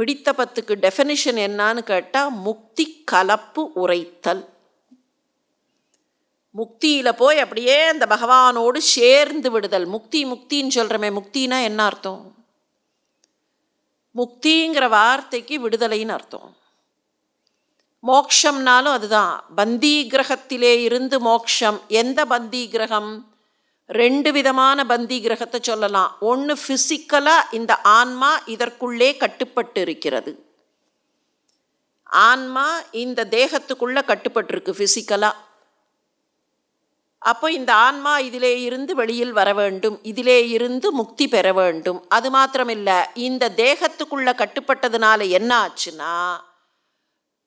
பிடித்த பத்துக்கு டெஃபினிஷன் என்னன்னு கேட்டால் முக்தி கலப்பு உரைத்தல். முக்தியில் போய் அப்படியே அந்த பகவானோடு சேர்ந்து விடுதல். முக்தி முக்தின்னு சொல்கிறோமே முக்தினா என்ன அர்த்தம்? முக்திங்கிற வார்த்தைக்கு விடுதலைன்னு அர்த்தம். மோக்ஷம்னாலும் அதுதான். பந்தி கிரகத்திலே இருந்து மோக்ஷம். எந்த பந்தி கிரகம்? ரெண்டு விதமான பந்தி கிரகத்தை சொல்லலாம். ஒன்று ஃபிசிக்கலாக இந்த ஆன்மா இதற்குள்ளே கட்டுப்பட்டு இருக்கிறது ஆன்மா இந்த தேகத்துக்குள்ளே கட்டுப்பட்டிருக்கு ஃபிசிக்கலாக அப்போ இந்த ஆன்மா இதிலே இருந்து வெளியில் வர வேண்டும். இதிலே இருந்து முக்தி பெற வேண்டும். அது மாத்திரமில்லை இந்த தேகத்துக்குள்ளே கட்டுப்பட்டதுனால என்ன ஆச்சுன்னா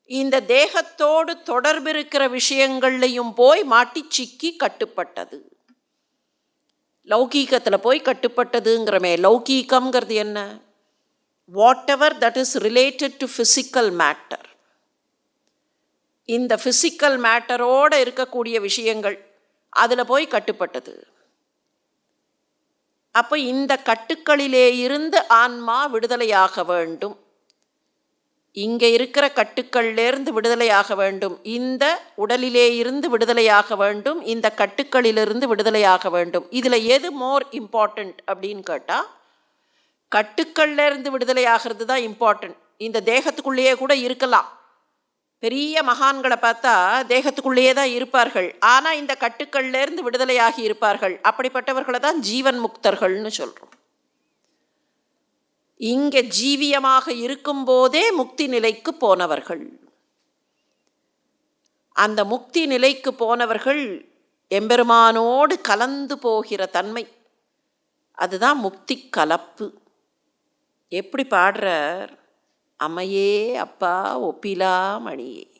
இந்த தேகத்தோடு தொடர்பு இருக்கிற விஷயங்கள்லையும் போய் மாட்டி சிக்கி கட்டுப்பட்டது. லௌகீகத்தில் போய் கட்டுப்பட்டதுங்கிறமே லௌகீகம்ங்கிறது என்ன? Whatever that is related to physical matter இந்த ஃபிசிக்கல் மேட்டரோடு இருக்கக்கூடிய விஷயங்கள் அதில் போய் கட்டுப்பட்டது. அப்போ இந்த கட்டுக்களிலே இருந்து ஆன்மா விடுதலையாக வேண்டும். இங்கே இருக்கிற கட்டுக்கள்லேருந்து விடுதலையாக வேண்டும். இந்த உடலிலே இருந்து விடுதலையாக வேண்டும். இந்த கட்டுக்களிலிருந்து விடுதலையாக வேண்டும். இதில் எது மோர் இம்பார்ட்டண்ட் அப்படின்னு கேட்டால் கட்டுக்கள்லேருந்து விடுதலையாகிறது தான் இம்பார்ட்டண்ட் இந்த தேகத்துக்குள்ளேயே கூட இருக்கலாம். பெரிய மகான்களை பார்த்தா தேகத்துக்குள்ளேயே தான் இருப்பார்கள். ஆனால் இந்த கட்டுக்கள்லேருந்து விடுதலையாகி இருப்பார்கள். அப்படிப்பட்டவர்களை தான் ஜீவன் முக்தர்கள்னு சொல்கிறோம் இங்கே ஜீவியமாக இருக்கும்போதே முக்தி நிலைக்கு போனவர்கள். அந்த முக்தி நிலைக்கு போனவர்கள் எம்பெருமானோடு கலந்து போகிற தன்மை. அதுதான் முக்தி கலப்பு. எப்படி பாடுறார்? அம்மையே அப்பா ஒப்பிலா மணியே.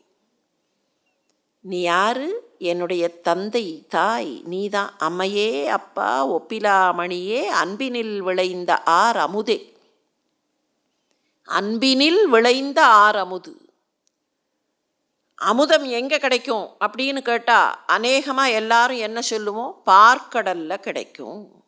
நீ யாரு? என்னுடைய தந்தை தாய். நீதான் அம்மையே அப்பா ஒப்பிலா மணியே. அன்பினில் விளைந்த ஆர் அமுதே. அன்பினில் விளைந்த ஆறமுது. அமுது அமுதம் எங்கே கிடைக்கும் அப்படின்னு கேட்டால் அநேகமாக எல்லாரும் என்ன சொல்லுவோம்? பார்க்கடலில் கிடைக்கும்.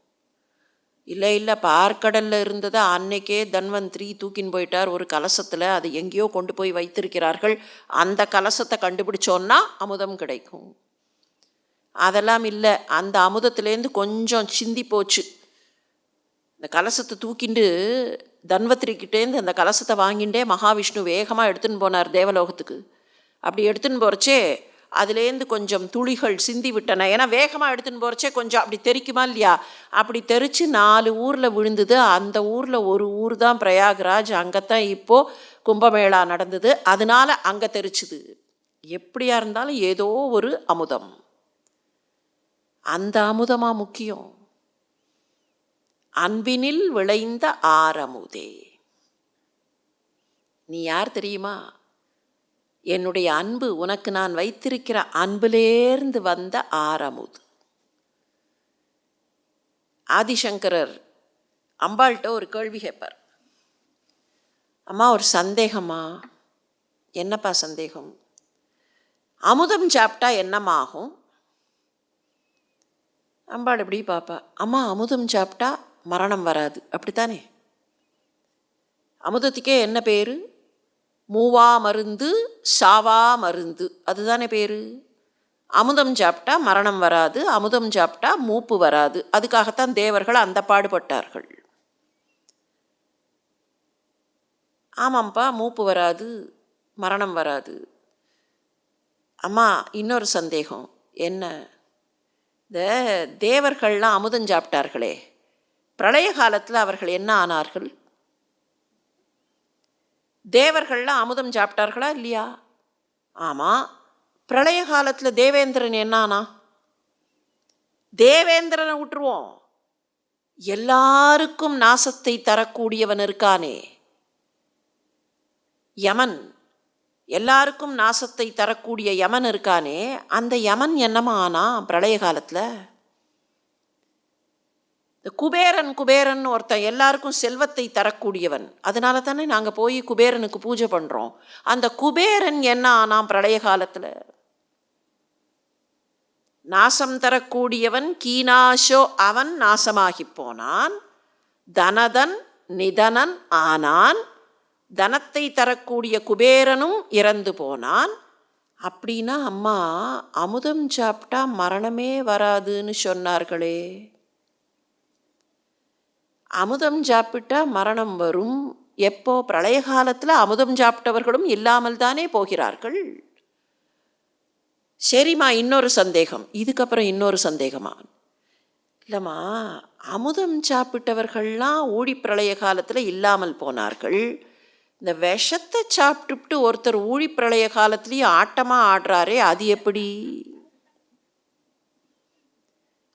இல்லை இல்லை பார்க்கடலில் இருந்ததை அன்னைக்கே தன்வந்திரி தூக்கின்னு போயிட்டார். ஒரு கலசத்தில் அதை எங்கேயோ கொண்டு போய் வைத்திருக்கிறார்கள். அந்த கலசத்தை கண்டுபிடிச்சோன்னா அமுதம் கிடைக்கும். அதெல்லாம் இல்லை. அந்த அமுதத்துலேருந்து கொஞ்சம் சிந்தி போச்சு இந்த கலசத்தை தூக்கிண்டு தன்வத்திரிக்கிட்டேருந்து அந்த கலசத்தை வாங்கிண்டே மகாவிஷ்ணு வேகமாக எடுத்துன்னு போனார் தேவலோகத்துக்கு. அப்படி எடுத்துன்னு போகிறச்சே அதுலேருந்து கொஞ்சம் துளிகள் சிந்தி விட்டன. ஏன்னா வேகமாக எடுத்துன்னு போகிறச்சே கொஞ்சம் அப்படி தெரிக்குமா இல்லையா? அப்படி தெரித்து நாலு ஊரில் விழுந்தது. அந்த ஊரில் ஒரு ஊர் தான் பிரயாக்ராஜ். அங்கே தான் இப்போது கும்பமேளா நடந்தது. அதனால அங்கே தெரிச்சுது. எப்படியா இருந்தாலும் ஏதோ ஒரு அமுதம். அந்த அமுதமாக முக்கியம். அன்பினில் விளைந்த ஆரமுதே. நீ யார் தெரியுமா? என்னுடைய அன்பு உனக்கு நான் வைத்திருக்கிற அன்பிலேர்ந்து வந்த ஆரமுது. ஆதிசங்கரர் அம்பாள்கிட்ட ஒரு கேள்வி கேட்பார் அம்மா ஒரு சந்தேகமா? என்னப்பா சந்தேகம்? அமுதம் சாப்பிட்டா என்னமாகும்? அம்பாள் எப்படி பாப்பா அம்மா அமுதம் சாப்பிட்டா மரணம் வராது. அப்படித்தானே? அமுதத்துக்கே என்ன பேர்? மூவா மருந்து சாவா மருந்து. அதுதானே பேர்? அமுதம் சாப்பிட்டா மரணம் வராது அமுதம் சாப்பிட்டா மூப்பு வராது. அதுக்காகத்தான் தேவர்கள் அந்த பாடுபட்டார்கள். ஆமாம்ப்பா மூப்பு வராது மரணம் வராது. அம்மா இன்னொரு சந்தேகம். என்ன? இந்த தேவர்கள்லாம் அமுதம் சாப்பிட்டார்களே. பிரளய காலத்தில் அவர்கள் என்ன ஆனார்கள்? தேவர்கள்லாம் அமுதம் சாப்பிட்டார்களா இல்லையா? ஆமாம் பிரளய காலத்தில் தேவேந்திரன் என்னானா தேவேந்திரனை விட்டுருவோம் எல்லாருக்கும் நாசத்தை தரக்கூடியவன் இருக்கானே. யமன். எல்லாருக்கும் நாசத்தை தரக்கூடிய யமன் இருக்கானே. அந்த யமன் என்னமா ஆனா பிரளய காலத்தில்? இந்த குபேரன் குபேரன் ஒருத்தன் எல்லாருக்கும் செல்வத்தை தரக்கூடியவன். அதனால தானே நாங்கள் போய் குபேரனுக்கு பூஜை பண்ணுறோம் அந்த குபேரன் என்ன ஆனாம் பிரளய காலத்தில்? நாசம் தரக்கூடியவன் கீனாஷோ அவன் நாசமாகி போனான். தனதன் நிதனன் ஆனான். தனத்தை தரக்கூடிய குபேரனும் இறந்து போனான். அப்படின்னா அம்மா அமுதம் சாப்பிட்டா மரணமே வராதுன்னு சொன்னார்களே. அமுதம் சாப்பிட்டா மரணம் வரும். எப்போ? பிரளய காலத்தில் அமுதம் சாப்பிட்டவர்களும் இல்லாமல் தானே போகிறார்கள். சரிம்மா இன்னொரு சந்தேகம். இதுக்கப்புறம் இன்னொரு சந்தேகமா? இல்லைம்மா அமுதம் சாப்பிட்டவர்கள்லாம் ஊழி பிரளய காலத்தில் இல்லாமல் போனார்கள். இந்த விஷத்தை சாப்பிட்டுட்டு ஒருத்தர் ஊழி பிரளய காலத்துலேயும் ஆட்டமாக ஆடுறாரே அது எப்படி?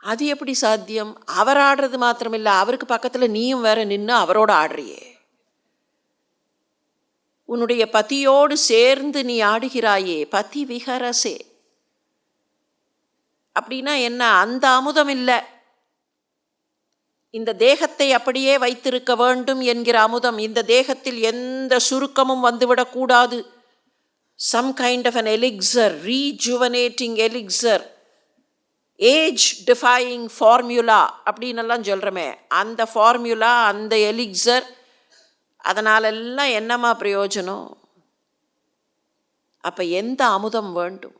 அது எப்படி சாத்தியம்? அவர் ஆடுறது மாத்திரமில்லை அவருக்கு பக்கத்தில் நீயும் வேற நின்று அவரோட ஆடுறியே. உன்னுடைய பத்தியோடு சேர்ந்து நீ ஆடுகிறாயே பதி விஹரசே. அப்படின்னா என்ன? அந்த அமுதம் இல்லை இந்த தேகத்தை அப்படியே வைத்திருக்க வேண்டும் என்கிற அமுதம். இந்த தேகத்தில் எந்த சுருக்கமும் வந்துவிடக்கூடாது. Some kind of an elixir rejuvenating elixir age defying formula அப்படின்னெல்லாம் சொல்கிறோமே அந்த ஃபார்முலா அந்த எலிக்சர் அதனாலெல்லாம் என்னம்மா பிரயோஜனம்? அப்போ எந்த அமுதம் வேண்டும்?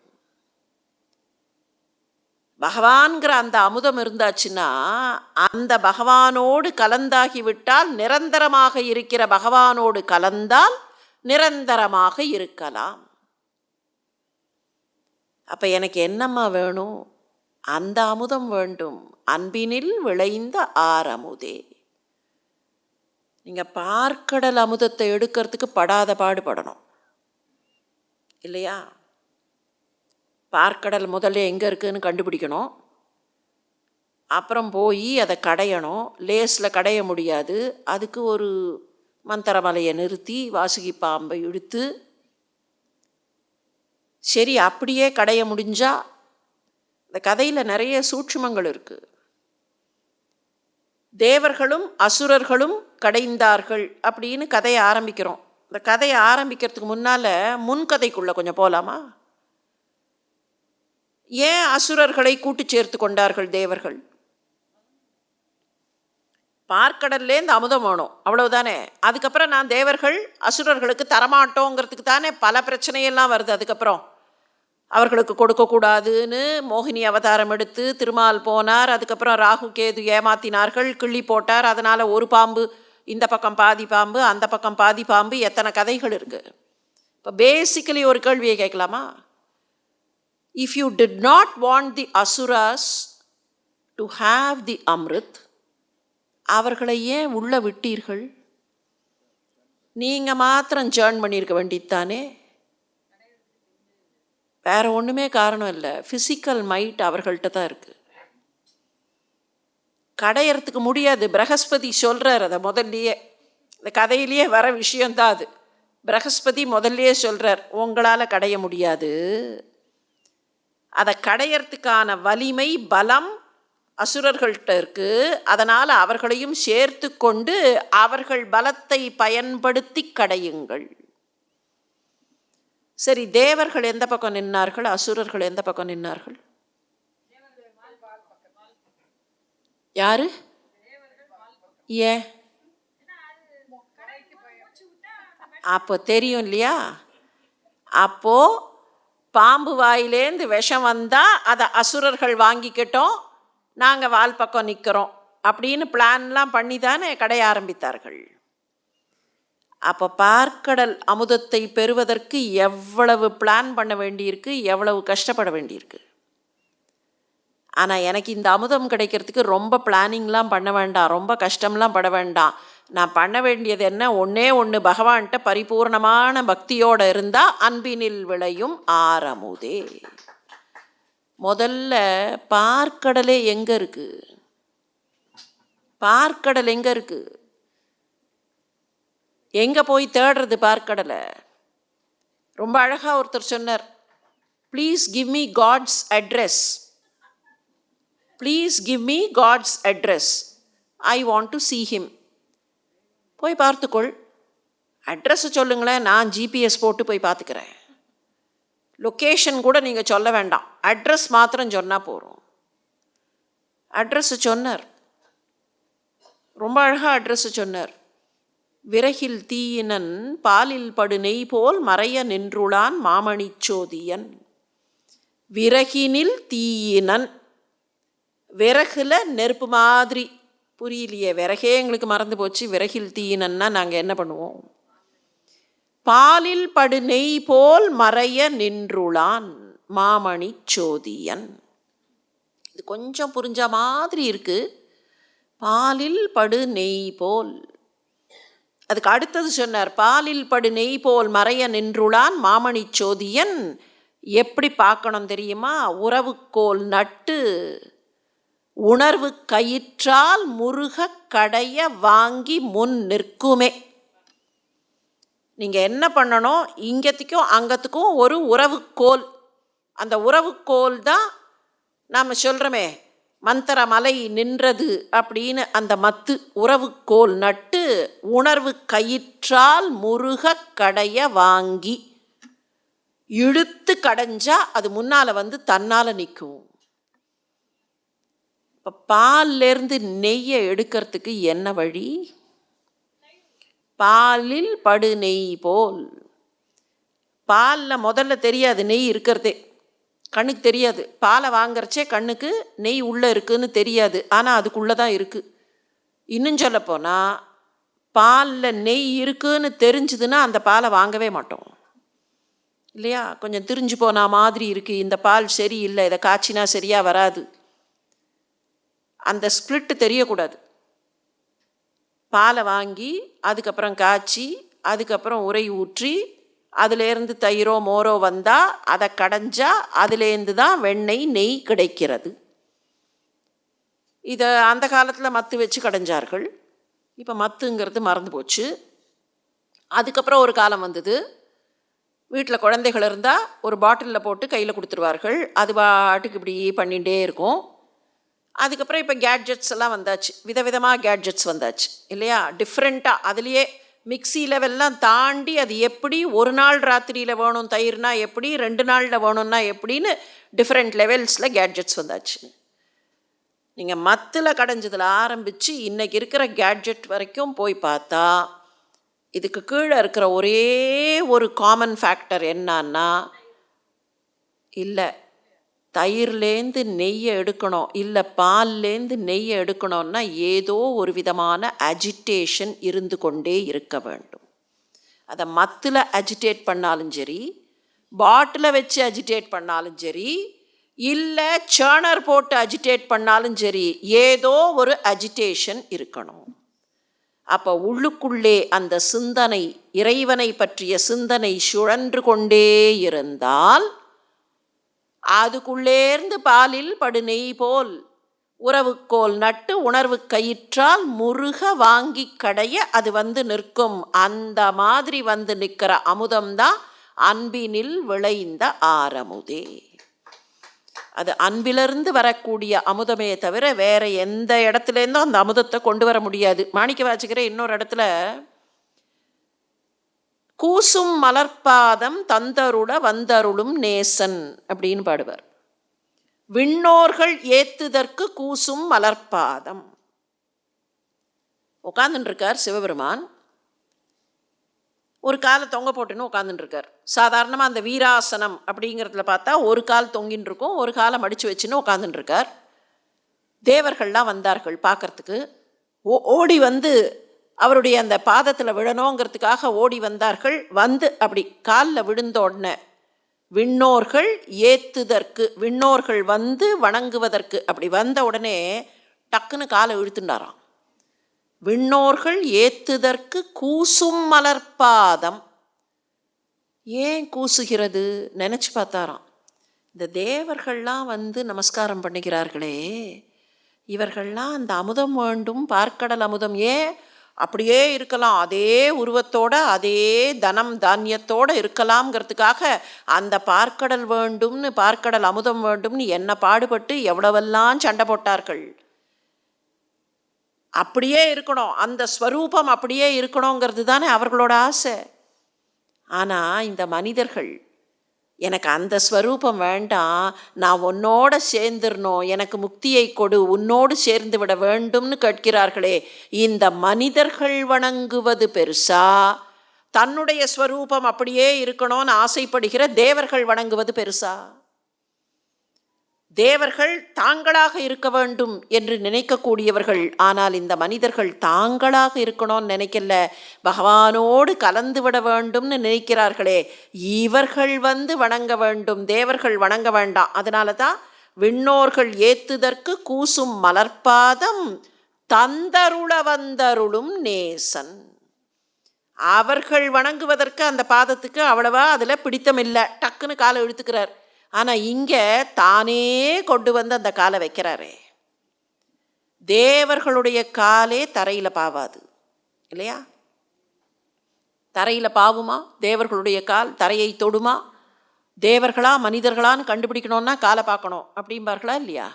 பகவான்கிற அந்த அமுதம் இருந்தாச்சுன்னா அந்த பகவானோடு கலந்தாகிவிட்டால் நிரந்தரமாக இருக்கிற பகவானோடு கலந்தால் நிரந்தரமாக இருக்கலாம். அப்போ எனக்கு என்னம்மா வேணும்? அந்த அமுதம் வேண்டும். அன்பினில் விளைந்த ஆரமுதே நீங்கள் பார்க்கடல் அமுதத்தை எடுக்கிறதுக்கு படாத பாடுபடணும். இல்லையா? பார்க்கடல் முதல்ல எங்கே இருக்குதுன்னு கண்டுபிடிக்கணும். அப்புறம் போய் அதை கடையணும். லேஸில் கடைய முடியாது. அதுக்கு ஒரு மந்திரமலையை நிறுத்தி வாசுகி பாம்பை இழுத்து சரி அப்படியே கடைய முடிஞ்சால் இந்த கதையில் நிறைய சூட்சுமங்கள் இருக்குது தேவர்களும் அசுரர்களும் கடைந்தார்கள் அப்படின்னு கதையை ஆரம்பிக்கிறோம். இந்த கதையை ஆரம்பிக்கிறதுக்கு முன்னால் முன்கதைக்குள்ளே கொஞ்சம் போகலாமா ஏன் அசுரர்களை கூட்டு சேர்த்து கொண்டார்கள் தேவர்கள்? பார்க்கடல்லேருந்து அமுதம் வேணும் அவ்வளவுதானே? அதுக்கப்புறம் நான் தேவர்கள் அசுரர்களுக்கு தரமாட்டோங்கிறதுக்கு தானே பல பிரச்சனையெல்லாம் வருது அதுக்கப்புறம். அவர்களுக்கு கொடுக்கக்கூடாதுன்னு மோகினி அவதாரம் எடுத்து திருமால் போனார். அதுக்கப்புறம் ராகு கேது ஏமாத்தினார்கள். கிள்ளி போட்டார். அதனால் ஒரு பாம்பு இந்த பக்கம் பாதி பாம்பு அந்த பக்கம் பாதி பாம்பு எத்தனை கதைகள் இருக்குது இப்போ பேசிக்கலி ஒரு கேள்வியை கேட்கலாமா? If you did not want the asuras to have the amrit அவர்களை ஏன் உள்ளே விட்டீர்கள்? நீங்கள் மாத்திரம் ஜேர்ன் பண்ணியிருக்க வேண்டியதுதானே? வேற ஒன்றுமே காரணம் இல்லை. ஃபிசிக்கல் மைட் அவர்கள்ட்ட தான் இருக்குது கடையறதுக்கு முடியாது. பிரகஸ்பதி சொல்கிறார் அதை முதல்லையே. இந்த கதையிலேயே வர விஷயந்தான் அது. பிரகஸ்பதி முதல்லையே சொல்கிறார் உங்களால் கடைய முடியாது. அதை கடையறதுக்கான வலிமை பலம் அசுரர்கள்ட்ட இருக்குது அதனால் அவர்களையும் சேர்த்து கொண்டு அவர்கள் பலத்தை பயன்படுத்தி கடையுங்கள். சரி தேவர்கள் எந்த பக்கம் நின்னார்கள்? அசுரர்கள் எந்த பக்கம் நின்னார்கள்? யாரு? ஏன்? அப்போ தெரியும் இல்லையா? அப்போ பாம்பு வாயிலேருந்து விஷம் வந்தால் அதை அசுரர்கள் வாங்கிக்கிட்டோம் நாங்கள் வால் பக்கம் நிற்கிறோம் அப்படின்னு பிளான்லாம் பண்ணி தானே கடைய ஆரம்பித்தார்கள். அப்போ பார்க்கடல் அமுதத்தை பெறுவதற்கு எவ்வளவு பிளான் பண்ண வேண்டியிருக்கு எவ்வளவு கஷ்டப்பட வேண்டியிருக்கு? ஆனால் எனக்கு இந்த அமுதம் கிடைக்கிறதுக்கு ரொம்ப பிளானிங்லாம் பண்ண வேண்டாம் ரொம்ப கஷ்டம்லாம் பட வேண்டாம். நான் பண்ண வேண்டியது என்ன? ஒன்றே ஒன்று பகவான்கிட்ட பரிபூர்ணமான பக்தியோடு இருந்தால் அன்பினில் விளையும் ஆரமுதே. முதல்ல பார்க்கடலே எங்கே இருக்குது பார்க்கடல் எங்கே இருக்குது எங்கே போய் தேடுறது பார்க்கடலை ரொம்ப அழகாக ஒருத்தர் சொன்னார் please give me God's address please give me God's address I want to see him போய் பார்த்துக்கொள். அட்ரஸை சொல்லுங்களேன் நான் ஜிபிஎஸ் போட்டு போய் பார்த்துக்கிறேன். லொக்கேஷன் கூட நீங்கள் சொல்ல வேண்டாம். அட்ரஸ் மாத்திரம் சொன்னால் போகிறோம் அட்ரஸை சொன்னார். ரொம்ப அழகாக அட்ரஸை சொன்னார். விறகில் தீயினன் பாலில் படு நெய் போல் மறைய நின்றுளான் மாமணிச் சோதியன். விறகினில் தீயினன். விறகுல நெருப்பு மாதிரி. புரியலையே விறகே எங்களுக்கு மறந்து போச்சு. விறகில் தீயினன்னா நாங்கள் என்ன பண்ணுவோம்? பாலில் படு நெய் போல் மறைய நின்றுளான் மாமணி சோதியன். இது கொஞ்சம் புரிஞ்ச மாதிரி இருக்கு. பாலில் படு நெய் போல். அதுக்கு அடுத்தது சொன்னார் பாலில் படு நெய் போல் மறைய நின்றுளான் மாமணி சோதியன். எப்படி பார்க்கணும் தெரியுமா? உறவுக்கோல் நட்டு உணர்வு கயிற்றால் முருக கடைய வாங்கி முன் நிற்குமே. நீங்கள் என்ன பண்ணணும்? இங்கத்துக்கும் அங்கத்துக்கும் ஒரு உறவுக்கோல். அந்த உறவுக்கோல் தான் நாம் சொல்கிறோமே மந்திர மலை நின்றது அப்படின்னு அந்த மத்து உறவுக்கோல் நட்டு உணர்வு கயிற்றால் முருக கடைய வாங்கி இழுத்து கடைஞ்சா அது முன்னால் வந்து தன்னால் நிற்கும் இப்போ பால்லேருந்து நெய்யை எடுக்கிறதுக்கு என்ன வழி? பாலில் படு நெய் போல். பாலில் முதல்ல தெரியாது நெய் இருக்கிறதே. கண்ணுக்கு தெரியாது. பாலை வாங்குறச்சே கண்ணுக்கு நெய் உள்ளே இருக்குன்னு தெரியாது. ஆனால் அதுக்குள்ளே தான் இருக்குது இன்னும் சொல்லப்போனால் பாலில் நெய் இருக்குதுன்னு தெரிஞ்சுதுன்னா அந்த பாலை வாங்கவே மாட்டோம். இல்லையா? கொஞ்சம் திரிஞ்சு போன மாதிரி இருக்குது இந்த பால் சரியில்லை. இதை காய்ச்சினா சரியாக வராது. அந்த ஸ்பிளிட்டு தெரியக்கூடாது. பாலை வாங்கி அதுக்கப்புறம் காய்ச்சி அதுக்கப்புறம் உரை ஊற்றி அதுலேருந்து தயிரோ மோரோ வந்தால் அதை கடைஞ்சால் அதுலேருந்து தான் வெண்ணெய் நெய் கிடைக்கிறது. இதை அந்த காலத்தில் மத்து வச்சு கடைஞ்சார்கள். இப்போ மத்துங்கிறது மறந்து போச்சு. அதுக்கப்புறம் ஒரு காலம் வந்தது. வீட்டில் குழந்தைகள் இருந்தால் ஒரு பாட்டிலில் போட்டு கையில் கொடுத்துருவார்கள். அது பாட்டுக்கு இப்படி பண்ணிகிட்டே இருக்கும். அதுக்கப்புறம் இப்போ கேட்ஜெட்ஸ் எல்லாம் வந்தாச்சு. விதவிதமாக கேட்ஜெட்ஸ் வந்தாச்சு. இல்லையா? டிஃப்ரெண்ட்டாக அதுலேயே மிக்சி லெவல்லாம் தாண்டி அது எப்படி ஒரு நாள் ராத்திரியில் வேணும் தயிர்னா எப்படி ரெண்டு நாளில் வேணும்னா எப்படின்னு டிஃப்ரெண்ட் லெவல்ஸில் கேட்ஜெட்ஸ் வந்தாச்சு. நீங்கள் மத்தில் கடைஞ்சதில் ஆரம்பித்து இன்றைக்கி இருக்கிற கேட்ஜெட் வரைக்கும் போய் பார்த்தா இதுக்கு கீழே இருக்கிற ஒரே ஒரு காமன் ஃபேக்டர் என்னன்னா இல்லை தயிர்லேருந்து நெய்யை எடுக்கணும் இல்லை பால்லேருந்து நெய்யை எடுக்கணும்னா ஏதோ ஒரு விதமான அஜிடேஷன் இருந்து கொண்டே இருக்க வேண்டும். அதை மத்தில் அஜிடேட் பண்ணாலும் சரி பாட்டிலை வச்சு அஜிடேட் பண்ணாலும் சரி இல்லை சேர்னர் போட்டு அஜிடேட் பண்ணாலும் சரி ஏதோ ஒரு அஜிடேஷன் இருக்கணும். அப்போ உள்ளுக்குள்ளே அந்த சிந்தனை இறைவனை பற்றிய சிந்தனை சுழன்று கொண்டே இருந்தால் அதுக்குள்ளேர்ந்து பாலில் படு நெய் போல் உறவுக்கோல் நட்டு உணர்வு கயிற்றால் முருக வாங்கி கடைய அது வந்து நிற்கும். அந்த மாதிரி வந்து நிற்கிற அமுதம்தான் அன்பினில் விளைந்த ஆரமுதே. அது அன்பிலிருந்து வரக்கூடிய அமுதமே தவிர வேற எந்த இடத்துலேருந்தும் அந்த அமுதத்தை கொண்டு வர முடியாது. மாணிக்க வாச்சிக்கிற இன்னொரு இடத்துல கூசும் மலர்பாதம் தந்தருட வந்தருளும் நேசன் அப்படின்னு பாடுவார். விண்ணோர்கள் ஏத்துதற்கு கூசும் மலர்பாதம். உட்காந்துருக்கார் சிவபெருமான். ஒரு காலை தொங்க போட்டுன்னு உட்காந்துட்டுருக்கார் சாதாரணமாக அந்த வீராசனம் அப்படிங்கிறதுல பார்த்தா ஒரு கால் தொங்கின்னு இருக்கும் ஒரு காலை மடித்து வச்சுன்னு உட்காந்துட்டுருக்கார் தேவர்கள்லாம் வந்தார்கள் பார்க்குறதுக்கு. ஓ ஓடி வந்து அவருடைய அந்த பாதத்தில் விழணுங்கிறதுக்காக ஓடி வந்தார்கள். வந்து அப்படி காலில் விழுந்த உடனே விண்ணோர்கள் ஏத்துதற்கு விண்ணோர்கள் வந்து வணங்குவதற்கு அப்படி வந்த உடனே டக்குன்னு காலை இழுத்துண்டாராம். விண்ணோர்கள் ஏத்துதற்கு கூசும் மலர்பாதம் ஏன் கூசுகிறது? நினச்சி பார்த்தாராம். இந்த தேவர்கள்லாம் வந்து நமஸ்காரம் பண்ணுகிறார்களே. இவர்கள்லாம் அந்த அமுதம் வேண்டும் பார்க்கடல் அமுதம். ஏன்? அப்படியே இருக்கலாம். அதே உருவத்தோட அதே தனம் தானியத்தோட இருக்கலாம்ங்கிறதுக்காக அந்த பார்க்கடல் வேண்டும்னு பார்க்கடல் அமுதம் வேண்டும்னு என்ன பாடுபட்டு எவ்வளவெல்லாம் சண்டை போட்டார்கள். அப்படியே இருக்கணும். அந்த ஸ்வரூபம் அப்படியே இருக்கணுங்கிறது தானே அவர்களோட ஆசை. ஆனால் இந்த மனிதர்கள் எனக்கு அந்த ஸ்வரூபம் வேண்டாம். நான் உன்னோட சேர்ந்துடணும் எனக்கு முக்தியை கொடு. உன்னோடு சேர்ந்து விட வேண்டும்னு கேட்கிறார்களே. இந்த மனிதர்கள் வணங்குவது பெருசா? தன்னுடைய ஸ்வரூபம் அப்படியே இருக்கணும்னு ஆசைப்படுகிற தேவர்கள் வணங்குவது பெருசா? தேவர்கள் தாங்களாக இருக்க வேண்டும் என்று நினைக்கக்கூடியவர்கள். ஆனால் இந்த மனிதர்கள் தாங்களாக இருக்கணும்னு நினைக்கல. பகவானோடு கலந்து விட வேண்டும்னு நினைக்கிறார்களே. இவர்கள் வந்து வணங்க வேண்டும். தேவர்கள் வணங்க வேண்டாம். அதனால தான் விண்ணோர்கள் ஏத்துதற்கு கூசும் மலர்பாதம் தந்தருள வந்தருளும் நேசன். அவர்கள் வணங்குவதற்கு அந்த பாதத்துக்கு அவ்வளவா அதில் பிடித்தமில்லை. டக்குன்னு காலை இழுத்துக்கிறார். ஆனால் இங்கே தானே கொண்டு வந்து அந்த காலை வைக்கிறாரே. தேவர்களுடைய காலே தரையில் பாவாது இல்லையா? தரையில் பாவுமா? தேவர்களுடைய கால் தரையை தொடுமா? தேவர்களா மனிதர்களான்னு கண்டுபிடிக்கணும்னா காலை பார்க்கணும் அப்படிம்பார்களா இல்லையா?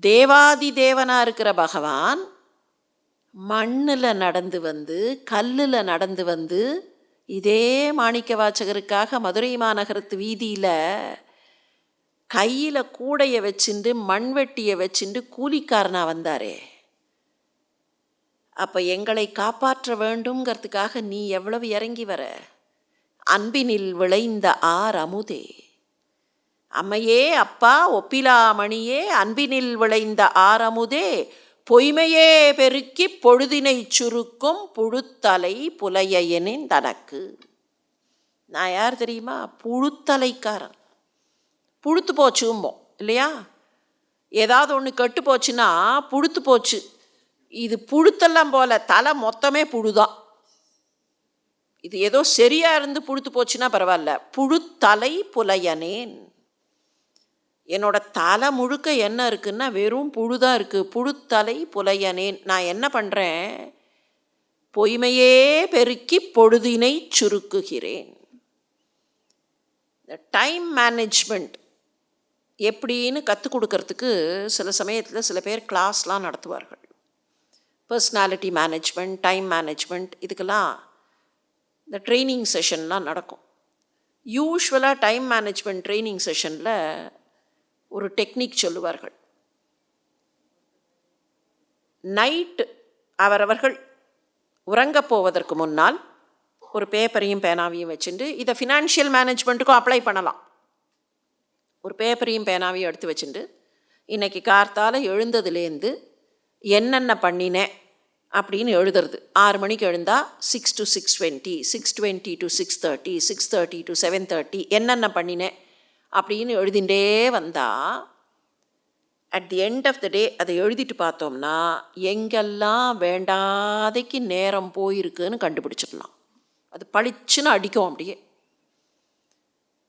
தேவாதி தேவனாக இருக்கிற பகவான் மண்ணில் நடந்து வந்து கல்லில் நடந்து வந்து இதே மாணிக்க வாச்சகருக்காக மதுரை மாநகரத்து வீதியில் கையில் கூடைய வச்சுண்டு மண்வெட்டியை வச்சுண்டு கூலிக்காரனா வந்தாரே. அப்போ எங்களை காப்பாற்ற வேண்டுங்கிறதுக்காக நீ எவ்வளவு இறங்கி வர? அன்பினில் விளைந்த ஆர் அமுதே. அம்மையே அப்பா ஒப்பிலாமணியே அன்பினில் விளைந்த ஆரமுதே பொய்மையே பெருக்கி பொழுதினை சுருக்கும் புழுத்தலை புலையனின் தனக்கு. நான் யார் தெரியுமா? புழுத்தலைக்காரன். புழுத்து போச்சும்போம் இல்லையா? ஏதாவது ஒன்று கெட்டு போச்சுன்னா புழுத்து போச்சு. இது புழுத்தெல்லாம் போல தலை மொத்தமே புழுதான் இது ஏதோ சரியா இருந்து புழுத்து போச்சுன்னா பரவாயில்ல. புழுத்தலை புலையனேன். என்னோட தலை முழுக்க என்ன இருக்குன்னா வெறும் புழுதாக இருக்குது புழுத்தலை புலையனேன் நான் என்ன பண்ணுறேன் பொய்மையே பெருக்கி பொழுதினை சுருக்குகிறேன். இந்த டைம் மேனேஜ்மெண்ட் எப்படின்னு கற்றுக் கொடுக்கறதுக்கு சில சமயத்தில் சில பேர் கிளாஸ்லாம் நடத்துவார்கள். பர்சனாலிட்டி மேனேஜ்மெண்ட் டைம் மேனேஜ்மெண்ட் இதுக்கெல்லாம் இந்த ட்ரைனிங் செஷன்லாம் நடக்கும். யூஸ்வலாக டைம் மேனேஜ்மெண்ட் ட்ரைனிங் செஷனில் ஒரு டெக்னிக் சொல்லுவார்கள். நைட்டு அவரவர்கள் உறங்கப் போவதற்கு முன்னால் ஒரு பேப்பரையும் பேனாவையும் வச்சுட்டு இதை ஃபினான்ஷியல் மேனேஜ்மெண்ட்டுக்கும் அப்ளை பண்ணலாம். ஒரு பேப்பரையும் பேனாவையும் எடுத்து வச்சுட்டு இன்றைக்கி கார்த்தால் எழுந்ததுலேருந்து என்னென்ன பண்ணினேன் அப்படின்னு எழுதுறது. ஆறு மணிக்கு எழுந்தால் six to six twenty six twenty to six thirty six thirty to seven thirty என்னென்ன பண்ணினேன் அப்படின்னு எழுதிண்டே வந்தால் at the end of the day அதை எழுதிட்டு பார்த்தோம்னா எங்கெல்லாம் வேண்டாதைக்கு நேரம் போயிருக்குன்னு கண்டுபிடிச்சிடலாம். அது பளிச்சுன்னு அடிக்கும் அப்படியே.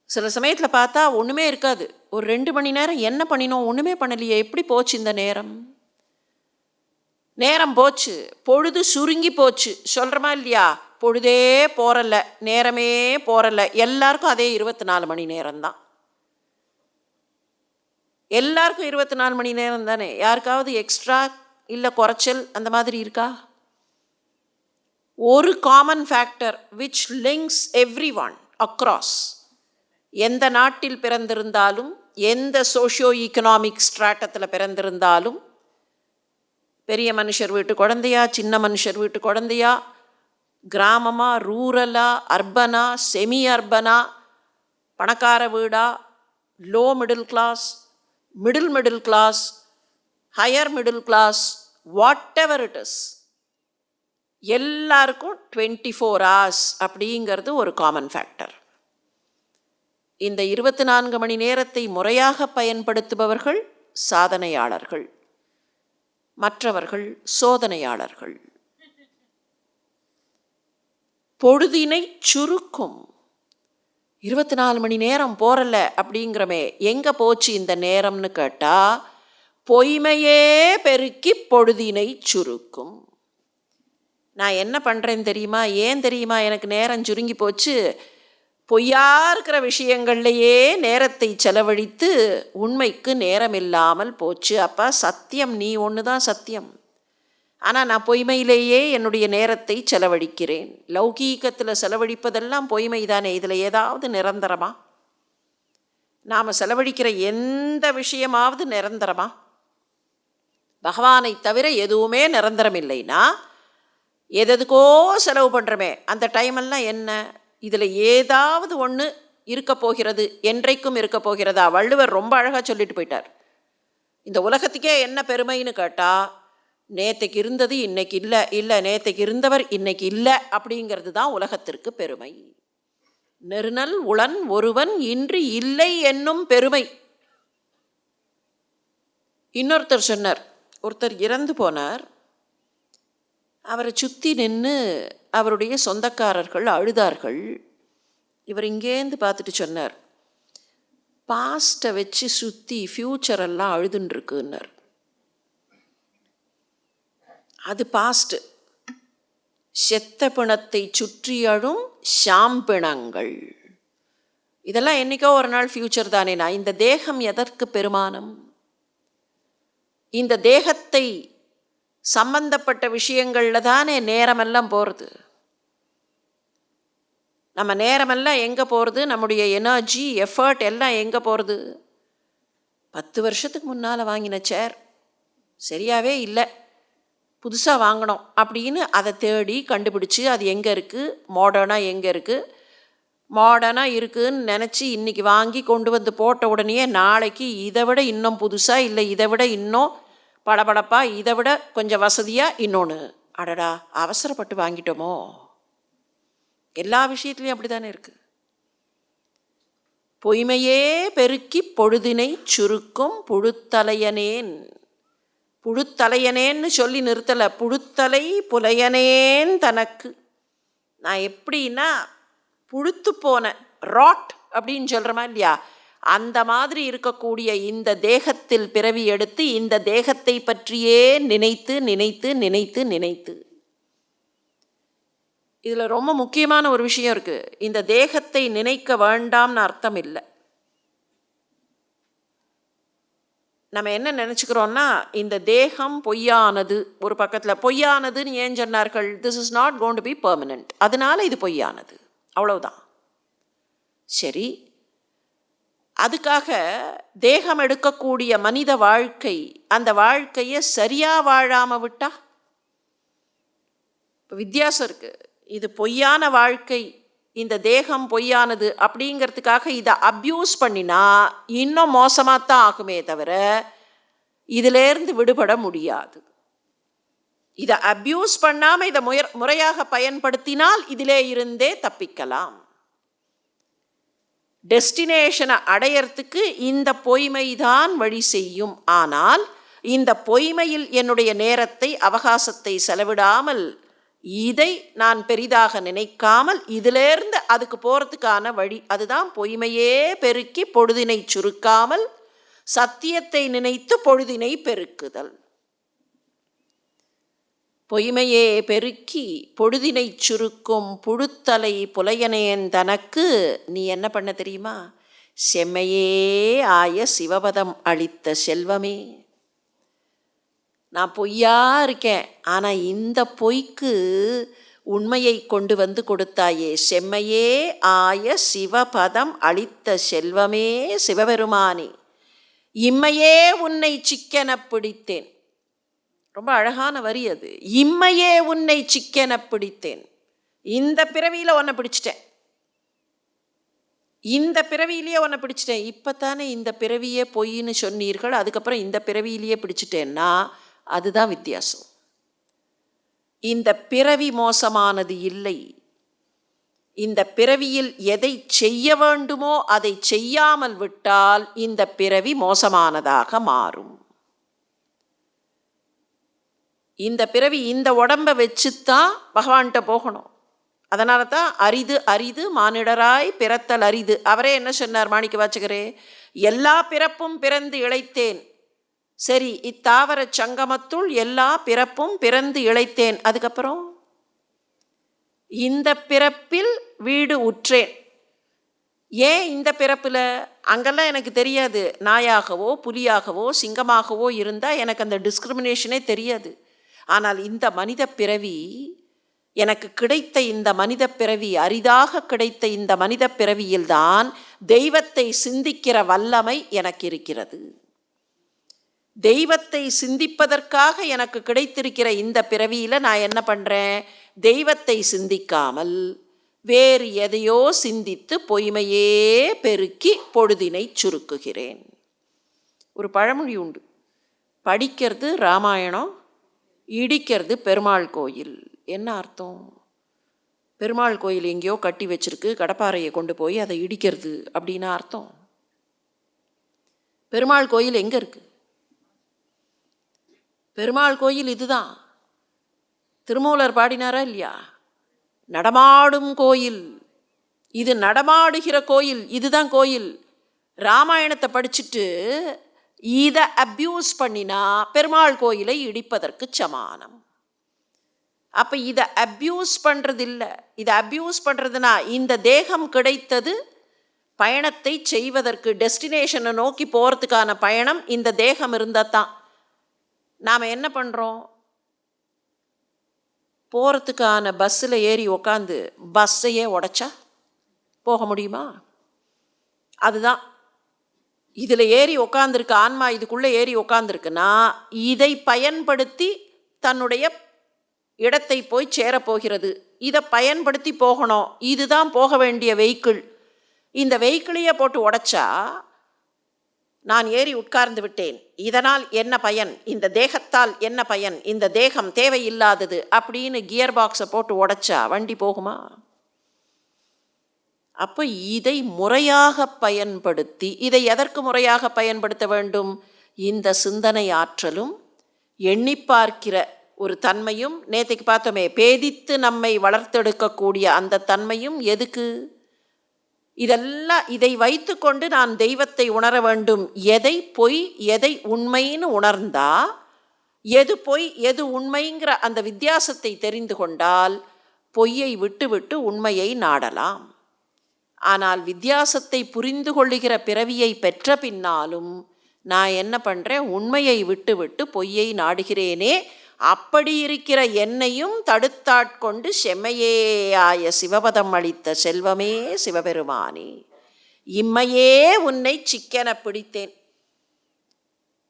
சில சமயத்தில் பார்த்தா ஒன்றுமே இருக்காது. ஒரு ரெண்டு மணி நேரம் என்ன பண்ணினோம் ஒன்றுமே பண்ணலையே எப்படி போச்சு இந்த நேரம்? நேரம் போச்சு பொழுது சுருங்கி போச்சு. சொல்கிறோமா இல்லையா? பொழுதே போகிறல நேரமே போகிறல எல்லாருக்கும் அதே இருபத்தி நாலு மணி நேரம்தான். எல்லாருக்கும் இருபத்தி நாலு மணி நேரம் தானே? யாருக்காவது எக்ஸ்ட்ரா இல்லை குறைச்சல் அந்த மாதிரி இருக்கா? ஒரு common factor which links every one across எந்த நாட்டில் பிறந்திருந்தாலும் எந்த சோஷியோ ஈக்கனாமிக் ஸ்ட்ராட்டத்தில் பிறந்திருந்தாலும் பெரிய மனுஷர் வீட்டு குழந்தையா சின்ன மனுஷர் வீட்டு குழந்தையா கிராமமாக ரூரலாக அர்பனா செமி அர்பனா பணக்கார வீடா low middle class middle middle class higher middle class whatever it is is எல்லாருக்கும் டுவெண்ட்டி ஃபோர் ஹவர்ஸ் அப்படிங்கிறது ஒரு காமன் ஃபேக்டர் இந்த இருபத்தி நான்கு மணி நேரத்தை முறையாக பயன்படுத்துபவர்கள் சாதனையாளர்கள் மற்றவர்கள் சோதனையாளர்கள். பொழுதினை சுருக்கும் இருபத்தி நாலு மணி நேரம் போறல அப்படிங்கிறமே எங்கே போச்சு இந்த நேரம்னு கேட்டால் பொய்மையே பெருக்கி பொழுதினை சுருக்கும். நான் என்ன பண்ணுறேன்னு தெரியுமா? ஏன் தெரியுமா? எனக்கு நேரம் சுருங்கி போச்சு. பொய்யா இருக்கிற விஷயங்கள்லையே நேரத்தை செலவழித்து உண்மைக்கு நேரம் இல்லாமல் போச்சு. அப்போ சத்தியம் நீ ஒன்று தான் சத்தியம். ஆனால் நான் பொய்மையிலேயே என்னுடைய நேரத்தை செலவழிக்கிறேன். லௌகீகத்தில் செலவழிப்பதெல்லாம் பொய்மை தானே? இதில் ஏதாவது நிரந்தரமா? நாம் செலவழிக்கிற எந்த விஷயமாவது நிரந்தரமா? பகவானை தவிர எதுவுமே நிரந்தரம் இல்லைன்னா எதெதுக்கோ செலவு பண்ணுறோமே அந்த டைமெல்லாம் என்ன? இதில் ஏதாவது ஒன்று இருக்க போகிறது என்றைக்கும் இருக்க போகிறதா? வள்ளுவர் ரொம்ப அழகாக சொல்லிட்டு போயிட்டார். இந்த உலகத்துக்கே என்ன பெருமைன்னு கேட்டால் நேற்றுக்கு இருந்தது இன்னைக்கு இல்லை இல்லை நேற்றுக்கு இருந்தவர் இன்னைக்கு இல்லை அப்படிங்கிறது தான் உலகத்திற்கு பெருமை. நெருநல் உளன் ஒருவன் இன்று இல்லை என்னும் பெருமை. இன்னொருத்தர் சொன்னார் ஒருத்தர் இறந்து போனார். அவரை சுற்றி நின்று அவருடைய சொந்தக்காரர்கள் அழுதார்கள். இவர் இங்கேருந்து பார்த்துட்டு சொன்னார் பாஸ்ட்டை வச்சு சுற்றி ஃப்யூச்சரெல்லாம் அழுதுன்ட்ருக்குன்னார் அது பாஸ்ட்டு செத்த பிணத்தை சுற்றி அழும் ஷாம்பிணங்கள் இதெல்லாம் என்றைக்கோ ஒரு நாள் ஃப்யூச்சர் தானேனா இந்த தேகம் எதற்கு பெருமானம்? இந்த தேகத்தை சம்பந்தப்பட்ட விஷயங்களில் தானே நேரமெல்லாம் போகிறது நம்ம நேரமெல்லாம் எங்கே போகிறது நம்முடைய எனர்ஜி எஃபர்ட் எல்லாம் எங்கே போகிறது பத்து வருஷத்துக்கு முன்னால் வாங்கின சேர் சரியாகவே இல்லை. புதுசாக வாங்கினோம் அப்படின்னு அதை தேடி கண்டுபிடிச்சி அது எங்கே இருக்குது மாடர்னாக எங்கே இருக்குது மாடர்னாக இருக்குதுன்னு நினச்சி இன்றைக்கி வாங்கி கொண்டு வந்து போட்ட உடனே நாளைக்கு இதை விட இன்னும் புதுசாக இல்லை இதை விட இன்னும் படபடப்பாக இதை விட கொஞ்சம் வசதியாக இன்னொன்று அடடா அவசரப்பட்டு வாங்கிட்டோமோ? எல்லா விஷயத்துலையும் அப்படி தானே இருக்குது பொய்மையே பெருக்கி பொழுதினை சுருக்கும் புழுத்தலையனேன். புழுத்தலையனேன்னு சொல்லி நிறுத்தலை. புழுத்தலை புலையனேன் தனக்கு. நான் எப்படின்னா புழுத்து போன ராட் அப்படின்னு சொல்கிறோமா இல்லையா? அந்த மாதிரி இருக்கக்கூடிய இந்த தேகத்தில் பிறவி எடுத்து இந்த தேகத்தை பற்றியே நினைத்து நினைத்து நினைத்து நினைத்து. இதில் ரொம்ப முக்கியமான ஒரு விஷயம் இருக்குது இந்த தேகத்தை நினைக்க வேண்டாம்னு அர்த்தம் இல்லை. நம்ம என்ன நினச்சிக்கிறோன்னா இந்த தேகம் பொய்யானது ஒரு பக்கத்தில் பொய்யானதுன்னு ஏன் சொன்னார்கள்? This is not going to be permanent அதனால இது பொய்யானது. அவ்வளவுதான். சரி. அதுக்காக தேகம் எடுக்கக்கூடிய மனித வாழ்க்கை அந்த வாழ்க்கையை சரியாக வாழாமல் விட்டா? இப்போ வித்தியாசம் இருக்குது இது பொய்யான வாழ்க்கை. இந்த தேகம் பொய்யானது அப்படிங்கிறதுக்காக இதை அப்யூஸ் பண்ணினா இன்னும் மோசமாக தான் ஆகுமே தவிர இதிலேருந்து விடுபட முடியாது. இதை அப்யூஸ் பண்ணாமல் இதை முயற் முறையாக பயன்படுத்தினால் இதிலே இருந்தே தப்பிக்கலாம். டெஸ்டினேஷனை அடையறதுக்கு இந்த பொய்மை தான் வழி செய்யும். ஆனால் இந்த பொய்மையில் என்னுடைய நேரத்தை அவகாசத்தை செலவிடாமல் இதை நான் பெரிதாக நினைக்காமல் இதிலேருந்து அதுக்கு போகிறதுக்கான வழி அதுதான். பொய்மையே பெருக்கி பொழுதினை சுருக்காமல் சத்தியத்தை நினைத்து பொழுதினை பெருக்குதல். பொய்மையே பெருக்கி பொழுதினை சுருக்கும் புழுத்தலை புலையனேன் தனக்கு. நீ என்ன பண்ண தெரியுமா? செம்மையே ஆய சிவபதம் அளித்த செல்வமே. நான் பொய்யா இருக்கேன். ஆனால் இந்த பொய்க்கு உண்மையை கொண்டு வந்து கொடுத்தாயே. செம்மையே ஆய சிவபதம் அளித்த செல்வமே சிவபெருமானே. இம்மையே உன்னை சிக்கென பிடித்தேன். ரொம்ப அழகான வரி அது. இம்மையே உன்னை சிக்கென பிடித்தேன். இந்த பிறவியில் உன்னை பிடிச்சிட்டேன். இந்த பிறவியிலேயே உன்னை பிடிச்சிட்டேன். இப்போ தானே இந்த பிறவியே பொய்ன்னு சொன்னீர்கள். அதுக்கப்புறம் இந்த பிறவியிலேயே பிடிச்சிட்டேன்னா அதுதான் வித்தியாசம். இந்த பிறவி மோசமானது இல்லை. இந்த பிறவியில் எதை செய்ய வேண்டுமோ அதை செய்யாமல் விட்டால் இந்த பிறவி மோசமானதாக மாறும். இந்த பிறவி இந்த உடம்பை வச்சுத்தான் பகவான்கிட்ட போகணும். அதனால தான் அரிது அரிது மானிடராய் பிறத்தல் அரிது. அவரே என்ன சொன்னார் மாணிக்க வாச்சகரே எல்லா பிறப்பும் பிறந்து இழைத்தேன். சரி இத்தாவர சங்கமத்துள் எல்லா பிறப்பும் பிறந்து இழைத்தேன். அதுக்கப்புறம்? இந்த பிறப்பில் வீடு உற்றேன். ஏன் இந்த பிறப்பில்? அங்கெல்லாம் எனக்கு தெரியாது. நாயாகவோ புலியாகவோ சிங்கமாகவோ இருந்தால் எனக்கு அந்த டிஸ்கிரிமினேஷனே தெரியாது. ஆனால் இந்த மனித பிறவி எனக்கு கிடைத்த இந்த மனித பிறவி அரிதாக கிடைத்த இந்த மனித பிறவியில்தான் தெய்வத்தை சிந்திக்கிற வல்லமை எனக்கு இருக்கிறது. தெய்வத்தை சிந்திப்பதற்காக எனக்கு கிடைத்திருக்கிற இந்த பிறவியில் நான் என்ன பண்ணுறேன் தெய்வத்தை சிந்திக்காமல் வேறு எதையோ சிந்தித்து பொய்மையே பெருக்கி பொழுதினை சுருக்குகிறேன். ஒரு பழமொழி உண்டு. படிக்கிறது ராமாயணம் இடிக்கிறது பெருமாள் கோயில். என்ன அர்த்தம்? பெருமாள் கோயில் எங்கேயோ கட்டி வச்சிருக்கு கடப்பாறையை கொண்டு போய் அதை இடிக்கிறது அப்படின்னா அர்த்தம்? பெருமாள் கோயில் எங்கே இருக்குது பெருமாள் கோயில் இதுதான். திருமூலர் பாடினாரா இல்லையா? நடமாடும் கோயில். இது நடமாடுகிற கோயில். இதுதான் கோயில். ராமாயணத்தை படிச்சுட்டு இதை அப்யூஸ் பண்ணினா பெருமாள் கோயிலை இடிப்பதற்கு சமானம். அப்போ இதை அப்யூஸ் பண்ணுறதில்ல இதை அப்யூஸ் பண்ணுறதுனா இந்த தேகம் கிடைத்தது பயணத்தை செய்வதற்கு டெஸ்டினேஷனை நோக்கி போகிறதுக்கான பயணம் இந்த தேகம் இருந்தால் தான் நாம் என்ன பண்ணுறோம் போகிறதுக்கான பஸ்ஸில் ஏறி உக்காந்து பஸ்ஸையே உடைச்சா போக முடியுமா? அதுதான். இதில் ஏறி உக்காந்துருக்கு ஆன்மா இதுக்குள்ளே ஏறி உக்காந்துருக்குன்னா இதை பயன்படுத்தி தன்னுடைய இடத்தை போய் சேரப்போகிறது இதை பயன்படுத்தி போகணும். இதுதான் போக வேண்டிய வெஹிக்கிள். இந்த வெஹிக்கிளையே போட்டு உடைச்சா நான் ஏறி உட்கார்ந்து விட்டேன். இதனால் என்ன பயன்? இந்த தேகத்தால் என்ன பயன்? இந்த தேகம் தேவையில்லாதது அப்படின்னு கியர் பாக்ஸை போட்டு உடைச்சா வண்டி போகுமா? அப்போ இதை முறையாக பயன்படுத்தி இதை எதற்கு முறையாக பயன்படுத்த வேண்டும்? இந்த சிந்தனை ஆற்றலும் எண்ணி பார்க்கிற ஒரு தன்மையும் நேற்றுக்கு பார்த்தோமே பேதித்து நம்மை வளர்த்தெடுக்கக்கூடிய அந்த தன்மையும் எதுக்கு? இதெல்லாம் இதை வைத்துக்கொண்டு நான் தெய்வத்தை உணர வேண்டும். எதை பொய் எதை உண்மைன்னு உணர்ந்தா எது பொய் எது உண்மைங்கிற அந்த வித்தியாசத்தை தெரிந்து கொண்டால் பொய்யை விட்டுவிட்டு உண்மையை நாடலாம். ஆனால் வித்தியாசத்தை புரிந்து கொள்ளுகிற பிறவியை பெற்ற பின்னாலும் நான் என்ன பண்ணுறேன் உண்மையை விட்டுவிட்டு பொய்யை நாடுகிறேனே அப்படி இருக்கிற என்னையும் தடுத்தாட்கொண்டு செம்மையேயாய சிவபதம் அளித்த செல்வமே சிவபெருமானே. இம்மையே உன்னை சிக்கென பிடித்தேன்.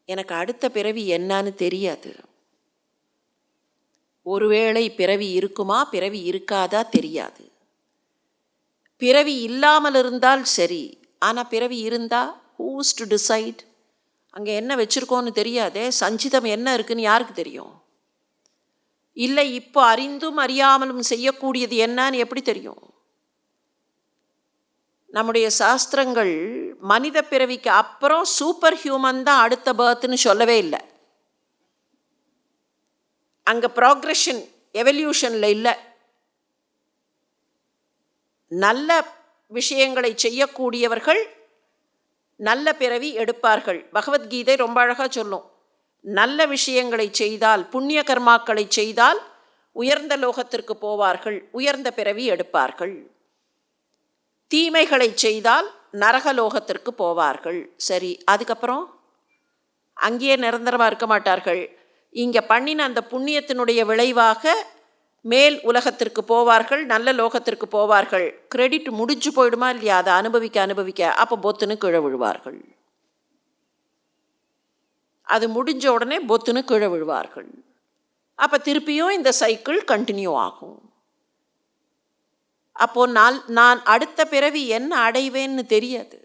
எனக்கு அடுத்த பிறவி என்னன்னு தெரியாது. ஒருவேளை பிறவி இருக்குமா பிறவி இருக்காதா தெரியாது. பிறவி இல்லாமல் இருந்தால் சரி ஆனால் பிறவி இருந்தால் ஹூஸ் டு டிசைட் அங்கே என்ன வச்சுருக்கோன்னு தெரியாதே சஞ்சிதம் என்ன இருக்குன்னு யாருக்கு தெரியும்? இல்லை இப்போ அறிந்தும் அறியாமலும் செய்யக்கூடியது என்னன்னு எப்படி தெரியும்? நம்முடைய சாஸ்திரங்கள் மனித பிறவிக்கு அப்புறம் சூப்பர் ஹியூமன் தான் அடுத்த பர்த்னு சொல்லவே இல்லை. அங்கே ப்ராக்ரெஷன் எவல்யூஷனில் இல்லை. நல்ல விஷயங்களை செய்யக்கூடியவர்கள் நல்ல பிறவி எடுப்பார்கள். பகவத்கீதை ரொம்ப அழகாக சொல்லும். நல்ல விஷயங்களை செய்தால் புண்ணிய கர்மாக்களை செய்தால் உயர்ந்த லோகத்திற்கு போவார்கள் உயர்ந்த பிறவி எடுப்பார்கள். தீமைகளை செய்தால் நரகலோகத்திற்கு போவார்கள். சரி அதுக்கப்புறம்? அங்கேயே நிரந்தரமாக இருக்க மாட்டார்கள். இங்கே பண்ணின அந்த புண்ணியத்தினுடைய விளைவாக மேல் உலகத்திற்கு போவார்கள் நல்ல லோகத்திற்கு போவார்கள். கிரெடிட் முடிஞ்சு போயிடுமா இல்லையா? அதை அனுபவிக்க அனுபவிக்க. அப்போ பொத்துன்னு கீழே விழுவார்கள். அது முடிஞ்ச உடனே பொத்துன்னு கீழே விழுவார்கள். அப்போ திருப்பியும் இந்த சைக்கிள் கண்டினியூ ஆகும். அப்போ நான் நான் அடுத்த பிறவி என்ன அடைவேன்னு தெரியாது.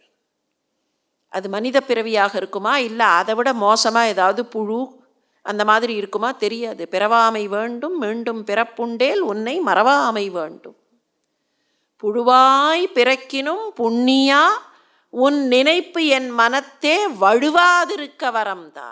அது மனித பிறவியாக இருக்குமா? இல்லை அதை விட மோசமாக ஏதாவது புழு அந்த மாதிரி இருக்குமா? தெரியாது. பிறவாமை வேண்டும் மீண்டும் பிறப்புண்டேல் உன்னை மறவாமை வேண்டும். புழுவாய் பிறக்கினும் புண்ணியா உன் நினைப்பு என் மனத்தே வழுவாதிருக்க வரம்தா.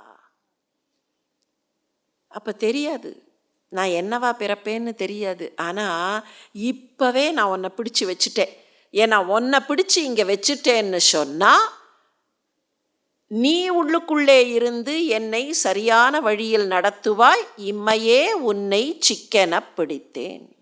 அப்போ தெரியாது. நான் என்னவா பிறப்பேன்னு தெரியாது. ஆனால் இப்போவே நான் உன்னை பிடிச்சி வச்சுட்டேன். ஏன்னா உன்னை பிடிச்சி இங்கே வச்சுட்டேன்னு சொன்னால் நீ உள்ளுக்குள்ளே இருந்து என்னை சரியான வழியில் நடத்துவாய். இம்மையே உன்னை சிக்கென பிடித்தேன்.